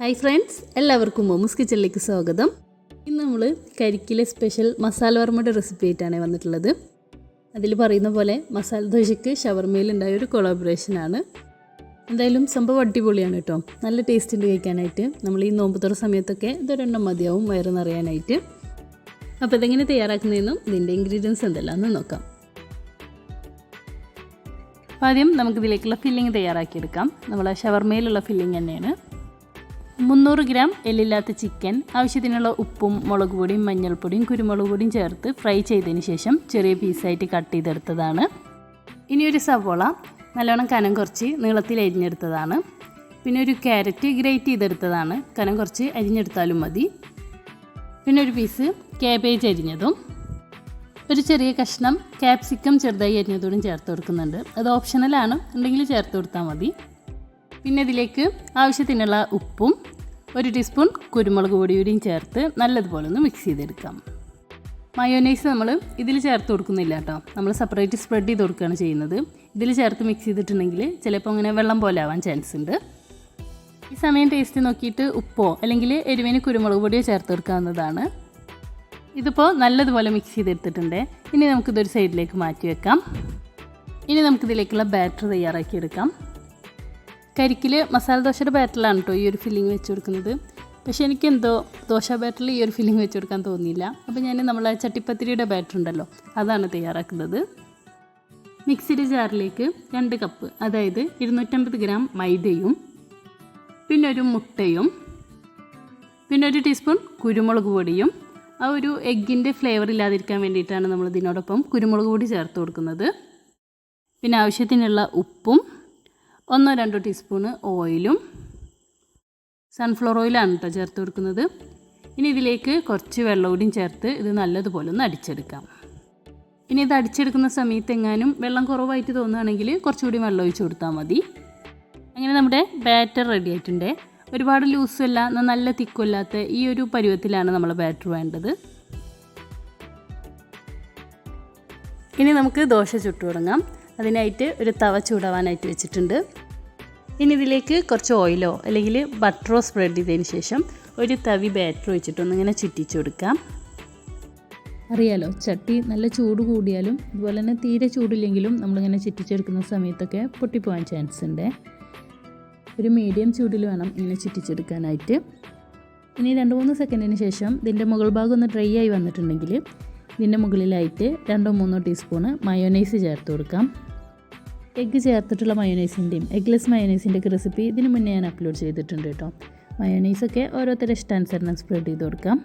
Hi friends എല്ലാവർക്കും mom's കിച്ചണിലേക്ക് സ്വാഗതം. ഇന്ന് നമ്മൾ കരിക്കിലെ സ്പെഷ്യൽ മസാല വർമ്മയുടെ റെസിപ്പി ആയിട്ടാണ് വന്നിട്ടുള്ളത്. അതിൽ പറയുന്ന പോലെ മസാല ദോശയ്ക്ക് ഷവർമയിലുണ്ടായ ഒരു കൊളാബറേഷനാണ് എന്തായാലും സംഭവം അടിപൊളിയാണ് കേട്ടോ നല്ല ടേസ്റ്റ് ഉണ്ട് കഴിക്കാനായിട്ട്. നമ്മൾ ഈ നോമ്പ് സമയത്തൊക്കെ ഇതൊരെണ്ണം മതിയാവും വയറ് നിറയാനായിട്ട് അപ്പോൾ ഇതെങ്ങനെ തയ്യാറാക്കുന്നതെന്നും ഇതിന്റെ ഇൻഗ്രീഡിയൻസ് എന്തെല്ലാം എന്ന് നോക്കാം. ആദ്യം നമുക്കിതിലേക്കുള്ള ഫില്ലിങ് തയ്യാറാക്കിയെടുക്കാം. നമ്മൾ ഷവർമയിലുള്ള ഫില്ലിങ് തന്നെയാണ്. മുന്നൂറ് ഗ്രാം എല്ലില്ലാത്ത ചിക്കൻ ആവശ്യത്തിനുള്ള ഉപ്പും മുളക് പൊടിയും മഞ്ഞൾപ്പൊടിയും കുരുമുളക് പൊടിയും ചേർത്ത് ഫ്രൈ ചെയ്തതിന് ശേഷം ചെറിയ പീസായിട്ട് കട്ട് ചെയ്തെടുത്തതാണ്. ഇനി ഒരു സവോള നല്ലോണം കനം കുറച്ച് നീളത്തിൽ അരിഞ്ഞെടുത്തതാണ്. പിന്നെ ഒരു ക്യാരറ്റ് ഗ്രേറ്റ് ചെയ്തെടുത്തതാണ്. കനം കുറച്ച് അരിഞ്ഞെടുത്താലും മതി. പിന്നെ ഒരു പീസ് ക്യാബേജ് അരിഞ്ഞതും ഒരു ചെറിയ കഷ്ണം ക്യാപ്സിക്കം ചെറുതായി അരിഞ്ഞതോടും ചേർത്ത് കൊടുക്കുന്നുണ്ട്. അത് ഓപ്ഷണലാണ് ഉണ്ടെങ്കിൽ ചേർത്ത് കൊടുത്താൽ മതി. പിന്നെ ഇതിലേക്ക് ആവശ്യത്തിനുള്ള ഉപ്പും ഒരു ടീസ്പൂൺ കുരുമുളക് പൊടിയൂരിയും ചേർത്ത് നല്ലതുപോലെ ഒന്ന് മിക്സ് ചെയ്തെടുക്കാം. മയോനൈസ് നമ്മൾ ഇതിൽ ചേർത്ത് കൊടുക്കുന്നില്ല കേട്ടോ. നമ്മൾ സെപ്പറേറ്റ് സ്പ്രെഡ് ചെയ്ത് കൊടുക്കുകയാണ് ചെയ്യുന്നത്. ഇതിൽ ചേർത്ത് മിക്സ് ചെയ്തിട്ടുണ്ടെങ്കിൽ ചിലപ്പോൾ അങ്ങനെ വെള്ളം പോലെ ആവാൻ ചാൻസ് ഉണ്ട്. ഈ സമയം ടേസ്റ്റ് നോക്കിയിട്ട് ഉപ്പോ അല്ലെങ്കിൽ എരിവിന് കുരുമുളക് പൊടിയോ ചേർത്ത് കൊടുക്കാവുന്നതാണ്. ഇതിപ്പോൾ നല്ലതുപോലെ മിക്സ് ചെയ്തെടുത്തിട്ടുണ്ട്. ഇനി നമുക്കിതൊരു സൈഡിലേക്ക് മാറ്റി വെക്കാം. ഇനി നമുക്കിതിലേക്കുള്ള ബാറ്റർ തയ്യാറാക്കിയെടുക്കാം. കരിക്കിൽ മസാല ദോശയുടെ ബാറ്ററിലാണ് കേട്ടോ ഈ ഒരു ഫില്ലിങ് വെച്ച് കൊടുക്കുന്നത്. പക്ഷെ എനിക്കെന്തോ ദോശ ബാറ്ററിൽ ഈ ഒരു ഫില്ലിങ് വെച്ച് കൊടുക്കാൻ തോന്നിയില്ല. അപ്പോൾ ഞാൻ നമ്മളെ ചട്ടിപ്പത്തിരിയുടെ ബാറ്റർ ഉണ്ടല്ലോ അതാണ് തയ്യാറാക്കുന്നത്. മിക്സിയുടെ ജാറിലേക്ക് രണ്ട് കപ്പ് അതായത് ഇരുന്നൂറ്റമ്പത് ഗ്രാം മൈദയും പിന്നെ ഒരു മുട്ടയും പിന്നെ ഒരു ടീസ്പൂൺ കുരുമുളക് പൊടിയും. ആ ഒരു എഗ്ഗിന്റെ ഫ്ലേവർ ഇല്ലാതിരിക്കാൻ വേണ്ടിയിട്ടാണ് നമ്മൾ ഇതിനോടൊപ്പം കുരുമുളക് പൊടി ചേർത്ത് കൊടുക്കുന്നത്. പിന്നെ ആവശ്യത്തിനുള്ള ഉപ്പും ഒന്നോ രണ്ടോ ടീസ്പൂണ് ഓയിലും സൺഫ്ലവർ ഓയിലാണ് കേട്ടോ ചേർത്ത് കൊടുക്കുന്നത്. ഇനി ഇതിലേക്ക് കുറച്ച് വെള്ളം കൂടിയും ചേർത്ത് ഇത് നല്ലതുപോലെ ഒന്ന് അടിച്ചെടുക്കാം. ഇനി ഇത് അടിച്ചെടുക്കുന്ന സമയത്ത് എങ്ങാനും വെള്ളം കുറവായിട്ട് തോന്നുകയാണെങ്കിൽ കുറച്ചുകൂടി വെള്ളം ഒഴിച്ച് കൊടുത്താൽ മതി. അങ്ങനെ നമ്മുടെ ബാറ്റർ റെഡി ആയിട്ടുണ്ട്. ഒരുപാട് ലൂസും അല്ല നല്ല തിക്കും അല്ലാത്ത ഈ ഒരു പരുവത്തിലാണ് നമ്മൾ ബാറ്റർ വേണ്ടത്. ഇനി നമുക്ക് ദോശ ചുട്ടു തുടങ്ങാം. അതിനായിട്ട് ഒരു തവ ചൂടാവാനായിട്ട് വെച്ചിട്ടുണ്ട്. ഇനി ഇതിലേക്ക് കുറച്ച് ഓയിലോ അല്ലെങ്കിൽ ബട്ടറോ സ്പ്രെഡ് ചെയ്തതിന് ശേഷം ഒരു തവി ബാറ്റർ വെച്ചിട്ടൊന്ന് ഇങ്ങനെ ചുറ്റിച്ചു കൊടുക്കാം. അറിയാലോ ചട്ടി നല്ല ചൂട് കൂടിയാലും അതുപോലെ തന്നെ തീരെ ചൂടില്ലെങ്കിലും നമ്മളിങ്ങനെ ചുറ്റിച്ചെടുക്കുന്ന സമയത്തൊക്കെ പൊട്ടിപ്പോകാൻ ചാൻസ് ഉണ്ട്. ഒരു മീഡിയം ചൂടിൽ വേണം ഇങ്ങനെ ചുറ്റിച്ചെടുക്കാനായിട്ട്. ഇനി രണ്ട് മൂന്ന് സെക്കൻഡിന് ശേഷം ഇതിന്റെ മുകൾ ഭാഗം ഒന്ന് ഡ്രൈ ആയി വന്നിട്ടുണ്ടെങ്കിൽ ഇതിന്റെ മുകളിലായിട്ട് രണ്ടോ മൂന്നോ ടീസ്പൂണ് മയോണൈസ് ചേർത്ത് കൊടുക്കാം. എഗ്ഗ് ചേർത്തിട്ടുള്ള മയോനൈസിന്റെയും എഗ്ലെസ് മയോനൈസിന്റെ ഒക്കെ റെസിപ്പി ഇതിന് മുന്നേ ഞാൻ അപ്ലോഡ് ചെയ്തിട്ടുണ്ട് കേട്ടോ. മയോനൈസൊക്കെ ഓരോരുത്തരുടെ ഇഷ്ടാനുസരണം സ്പ്രെഡ് ചെയ്ത് കൊടുക്കാം.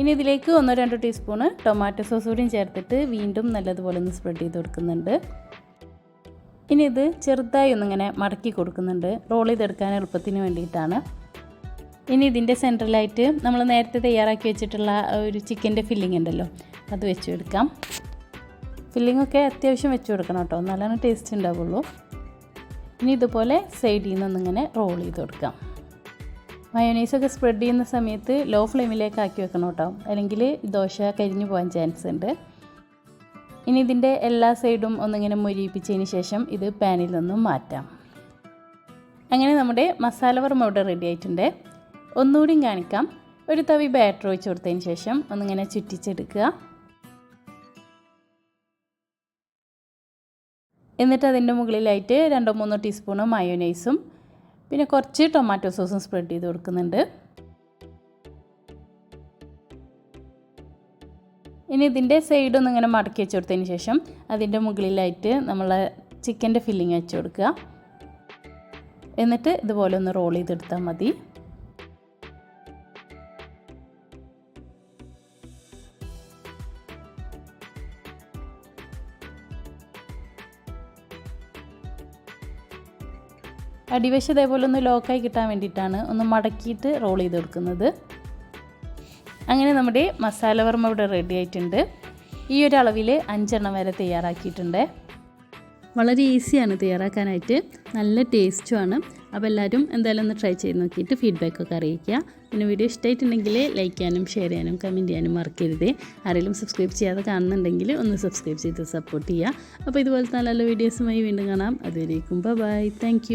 ഇനി ഇതിലേക്ക് ഒന്നോ രണ്ടോ ടീസ്പൂണ് ടൊമാറ്റോ സോസ് കൂടിയും ചേർത്തിട്ട് വീണ്ടും നല്ലതുപോലെ ഒന്ന് സ്പ്രെഡ് ചെയ്ത് കൊടുക്കുന്നുണ്ട്. ഇനി ഇത് ചെറുതായി ഒന്നിങ്ങനെ മടക്കി കൊടുക്കുന്നുണ്ട്. റോൾ ചെയ്തെടുക്കാൻ എളുപ്പത്തിന് വേണ്ടിയിട്ടാണ്. ഇനി ഇതിന്റെ സെൻട്രലായിട്ട് നമ്മൾ നേരത്തെ തയ്യാറാക്കി വെച്ചിട്ടുള്ള ഒരു ചിക്കന്റെ ഫില്ലിംഗ് ഉണ്ടല്ലോ അത് വെച്ച് ഫില്ലിംഗ് ഒക്കെ അത്യാവശ്യം വെച്ച് കൊടുക്കണം കേട്ടോ. നല്ലോണം ടേസ്റ്റ് ഉണ്ടാവുള്ളൂ ഇനി ഇതുപോലെ സൈഡിൽ നിന്നൊന്നിങ്ങനെ റോൾ ചെയ്ത് കൊടുക്കാം. മയോണൈസൊക്കെ സ്പ്രെഡ് ചെയ്യുന്ന സമയത്ത് ലോ ഫ്ലെയിമിലേക്ക് ആക്കി വെക്കണം കേട്ടോ. അല്ലെങ്കിൽ ദോശ കരിഞ്ഞു പോകാൻ ചാൻസ് ഉണ്ട്. ഇനി ഇതിന്റെ എല്ലാ സൈഡും ഒന്നിങ്ങനെ മുരിയിപ്പിച്ചതിന് ശേഷം ഇത് പാനിൽ നിന്നും മാറ്റാം. അങ്ങനെ നമ്മുടെ മസാല വർമ്മ ഇവിടെ റെഡി ആയിട്ടുണ്ട്. ഒന്നുകൂടിയും കാണിക്കാം. ഒരു തവി ബാറ്റർ ഒഴിച്ച് കൊടുത്തതിന് ശേഷം ഒന്നിങ്ങനെ ചുറ്റിച്ചെടുക്കുക. എന്നിട്ട് അതിന്റെ മുകളിലായിട്ട് രണ്ടോ മൂന്നോ ടീസ്പൂണ് മയോനൈസും പിന്നെ കുറച്ച് ടൊമാറ്റോ സോസും സ്പ്രെഡ് ചെയ്ത് കൊടുക്കുന്നുണ്ട്. ഇനി ഇതിന്റെ സൈഡ് ഒന്ന് ഇങ്ങനെ മടക്കി വെച്ച് കൊടുത്തതിന് ശേഷം അതിന്റെ മുകളിലായിട്ട് നമ്മൾ ചിക്കന്റെ ഫില്ലിങ് വെച്ച് കൊടുക്കുക. എന്നിട്ട് ഇതുപോലെ ഒന്ന് റോൾ ചെയ്തെടുത്താൽ മതി. അടിവശം ഇതേപോലെ ഒന്ന് ലോക്കായി കിട്ടാൻ വേണ്ടിയിട്ടാണ് ഒന്ന് മടക്കിയിട്ട് റോൾ ചെയ്ത് കൊടുക്കുന്നത്. അങ്ങനെ നമ്മുടെ മസാല വർമ്മ ഇവിടെ റെഡി ആയിട്ടുണ്ട്. ഈ ഒരു അളവിൽ അഞ്ചെണ്ണം വരെ തയ്യാറാക്കിയിട്ടുണ്ട്. വളരെ ഈസിയാണ് തയ്യാറാക്കാനായിട്ട്. നല്ല ടേസ്റ്റുമാണ് അപ്പോൾ എല്ലാവരും എന്തായാലും ഒന്ന് ട്രൈ ചെയ്ത് നോക്കിയിട്ട് ഫീഡ്ബാക്ക് ഒക്കെ അറിയിക്കുക. പിന്നെ വീഡിയോ ഇഷ്ടമായിട്ടുണ്ടെങ്കിൽ ലൈക്ക് ചെയ്യാനും ഷെയർ ചെയ്യാനും കമന്റ് ചെയ്യാനും മറക്കരുത്. ആരെങ്കിലും സബ്സ്ക്രൈബ് ചെയ്യാതെ കാണുന്നുണ്ടെങ്കിൽ ഒന്ന് സബ്സ്ക്രൈബ് ചെയ്ത് സപ്പോർട്ട് ചെയ്യുക. അപ്പോൾ ഇതുപോലത്തെ നല്ല വീഡിയോസുമായി വീണ്ടും കാണാം. അതുവരേക്കും ബൈ താങ്ക്